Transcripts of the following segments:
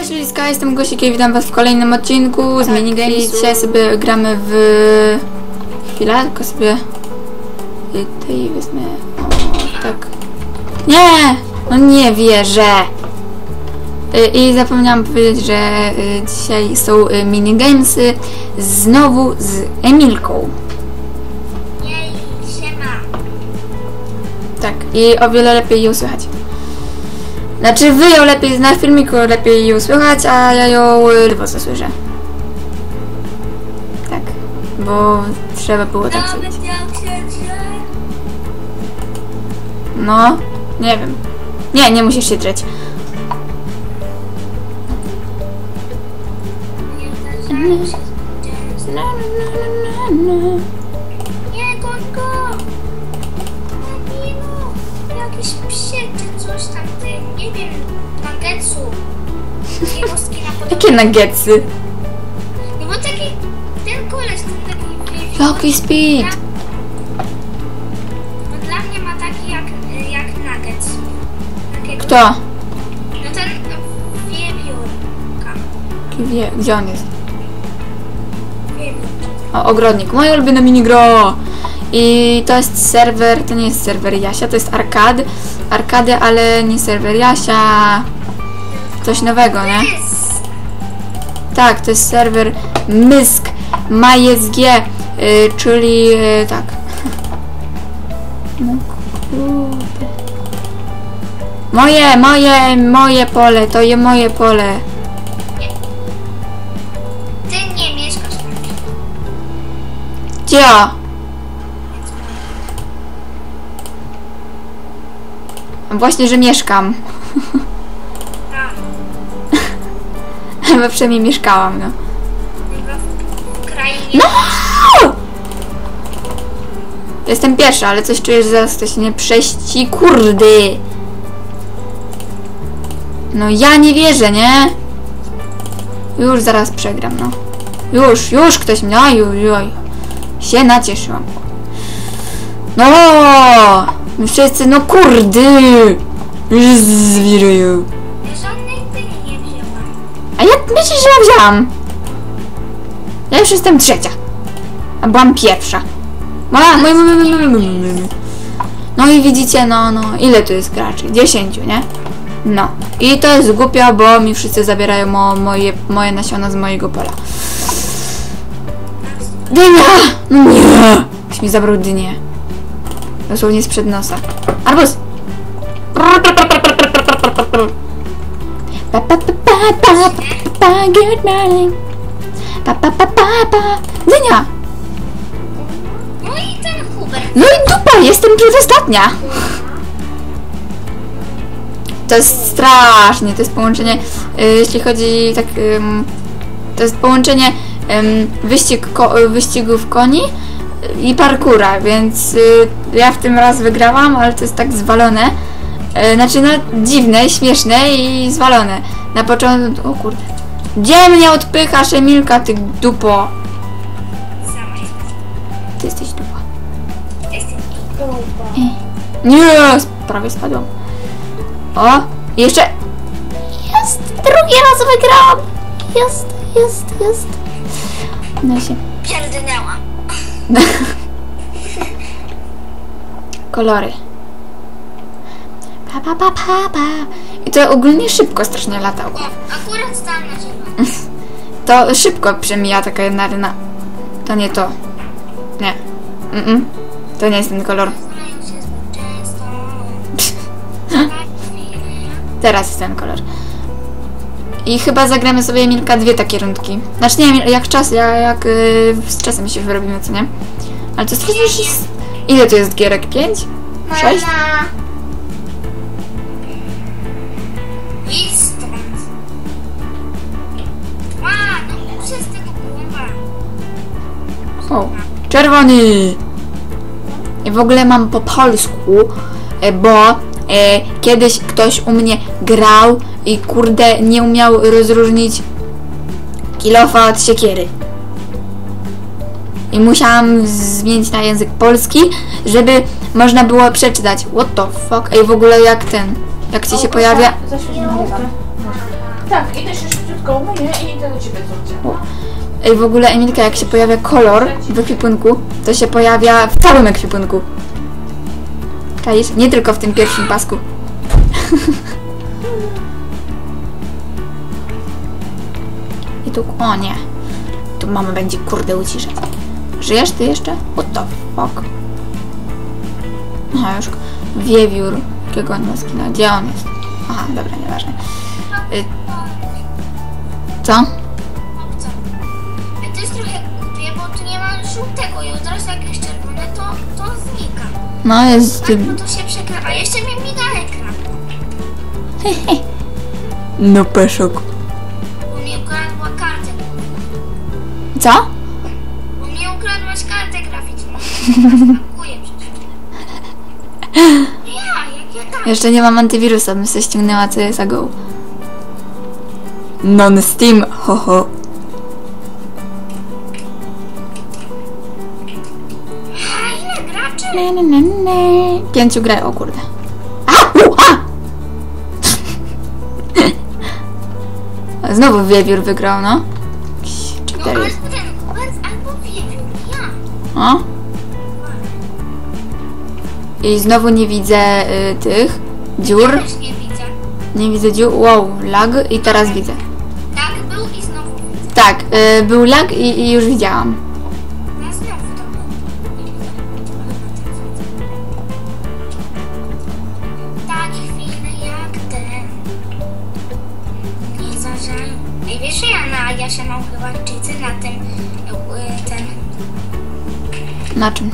Cześć Liska, jestem Gosik i witam was w kolejnym odcinku z Tak, minigame. Lisu. Dzisiaj sobie gramy w... Chwila, tylko sobie... Tutaj wezmę... O, tak. Nie! No nie wierzę! Y, I zapomniałam powiedzieć, że y, dzisiaj są y, minigamesy znowu z Emilką. Jej, siema. Tak, i o wiele lepiej ją słychać. Znaczy wy ją lepiej, na filmiku lepiej ją słychać, a ja ją ledwo co słyszę. Tak, bo trzeba było tak zrobić. No, nie wiem. Nie, nie musisz się drzeć. Nie Gońko. Emilu, jakiś psie czy coś tam, ty, nie wiem, nuggetsu. Rostki na podobie. Jakie nuggetsy? No bo taki, ten koleś, ten taki... Jaki speed? No dla mnie ma taki jak, jak nuggets. Takiego, Kto? No ten wiewiórka. Wie, gdzie on jest? Wiewiórka. O, ogrodnik. Moja ulubiona minigro. I to jest serwer, to nie jest serwer Jasia, to jest arkad. Arkady, ale nie serwer Jasia. Coś nowego, nie? Tak, to jest serwer MYSK, MySG, y, czyli y, tak. No kurde. Moje, moje, moje pole, to je moje pole. Ty nie mieszkasz. Gdzie? Właśnie, że mieszkam. A, We przynajmniej mieszkałam, no. chyba. No! Jestem pierwsza, ale coś czuję, że zaraz ktoś nie prześci. Kurdy! No ja nie wierzę, nie? Już zaraz przegram, no. Już, już ktoś mnie, oj, oj, oj. Się nacieszyłam. No! My wszyscy, no kurdy! Już wzięłam. A jak myślisz, że ja wzięłam? Ja już jestem trzecia. A byłam pierwsza. No i widzicie, no, no, ile tu jest graczy? Dziesięciu, nie? No. I to jest głupio, bo mi wszyscy zabierają mo, moje, moje nasiona z mojego pola. Dynia! No nie! Ktoś mi zabrał dynię. Dosłownie sprzed nosa. Arbuz! Dynia! No i ten Hubert. No i dupa, jestem przedostatnia. To jest strasznie, to jest połączenie, y, jeśli chodzi tak, to jest połączenie wyścig ko, wyścigów koni i parkura, więc y, ja w tym raz wygrałam, ale to jest tak zwalone. Y, znaczy no dziwne, śmieszne i zwalone. Na początku, o kurde. Gdzie mnie odpychasz Emilka, ty dupo? Ty jesteś dupa. Jestem Nie, prawie spadłam. O, jeszcze. Jest, drugi raz wygrałam. Jest, jest, jest. No się. pierdnęła. Kolory. Pa, pa, pa, pa, pa. I to ogólnie szybko strasznie latało. Akurat stałam na ziemi. To szybko przemija taka jedna ryna. To nie to. Nie. Mm -mm. To nie jest ten kolor. Często. Tak. Teraz jest ten kolor. I chyba zagramy sobie Emilka dwie takie rundki. Znaczy nie wiem jak czas, jak, jak yy, z czasem się wyrobimy, co nie? Ale to jest strasznie... szys- Ile to jest gierek? Pięć? Sześć? Mama. Idź stąd. A, no przez tego. O, czerwony! I w ogóle mam po polsku, e, bo e, kiedyś ktoś u mnie grał i kurde nie umiał rozróżnić kilofa od siekiery. I musiałam zmienić na język polski, żeby można było przeczytać. What the fuck? Ej, w ogóle jak ten, jak ci się pojawia... Tak, idę się szybciutko umyję i idę do ciebie, Zolcia. Ej, w ogóle Emilka, jak się pojawia kolor w ekwipunku, to się pojawia w całym ekwipunku. Czaisz? Nie tylko w tym pierwszym pasku. I tu, o nie. Tu mama będzie kurde uciszać. Żyjesz ty jeszcze? What the fuck? Aha, już wiewiór. Jakiego on ma skina? Gdzie on jest? Aha, dobra, nieważne. Y, co? Ja to jest trochę głupie, bo tu nie ma żółtego i od razu jak jest czerwone, to, to znika. No jest... Tak, bo to się przekręca. A jeszcze mi miga ekran. No peszok. Co? Bo mi ukradłaś kartę graficzną. Dziękuję przecież. Ja, jak ja. Jeszcze nie mam antywirusa, bym sobie ściągnęła CSGO. Non-Steam, ho ho. A ile graczy? Ne, ne, ne, ne. Pięciu gra, o kurde. A! U, a! Znowu wiewiór wygrał, no. No Cztery. O. I znowu nie widzę y, tych dziur. Też nie widzę. Nie widzę dziur. Wow, lag i teraz widzę. Tak był i znowu widzę. Tak, y, był lag i, i już widziałam. Na czym?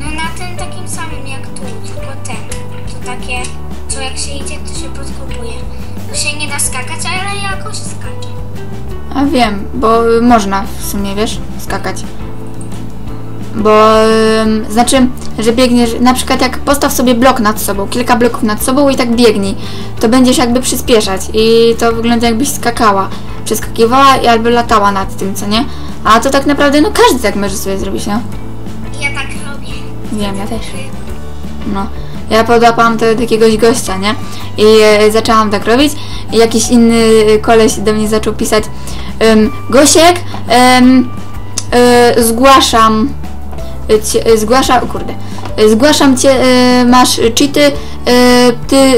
no na tym takim samym jak tu, tylko ten. To takie, co jak się idzie, to się podkopuje. To się nie da skakać, ale jakoś skacze. A wiem, bo y, można w sumie, wiesz, skakać. Bo, ym, znaczy, że biegniesz, na przykład jak postaw sobie blok nad sobą, kilka bloków nad sobą i tak biegnij, to będziesz jakby przyspieszać i to wygląda jakbyś skakała, przeskakiwała i albo latała nad tym, co nie? A to tak naprawdę, no każdy tak może sobie zrobić, no. Wiem, ja też. No. Ja podłapałam to od jakiegoś gościa, nie? I e, zaczęłam tak robić i jakiś inny koleś do mnie zaczął pisać um, Gosiek, e, zgłaszam e, zgłaszam, o kurde, zgłaszam cię, e, masz cheaty, e, ty e,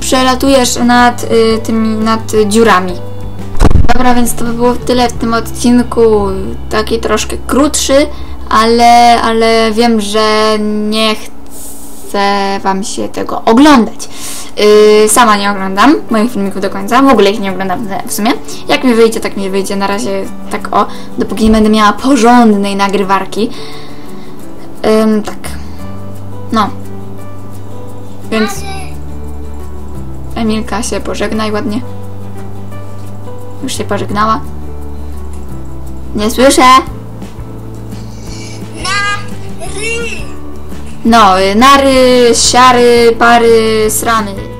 przelatujesz nad e, tymi, nad dziurami. Dobra, więc to by było tyle w tym odcinku. Taki troszkę krótszy, ale, ale wiem, że nie chcę wam się tego oglądać. Yy, sama nie oglądam moich filmików do końca, w ogóle ich nie oglądam w sumie. Jak mi wyjdzie, tak mi wyjdzie. Na razie tak o, dopóki nie będę miała porządnej nagrywarki. Tak. No. Więc Emilka się pożegnaj ładnie. Już się pożegnała. Nie słyszę. No, y, nary, siary, pary, sramy.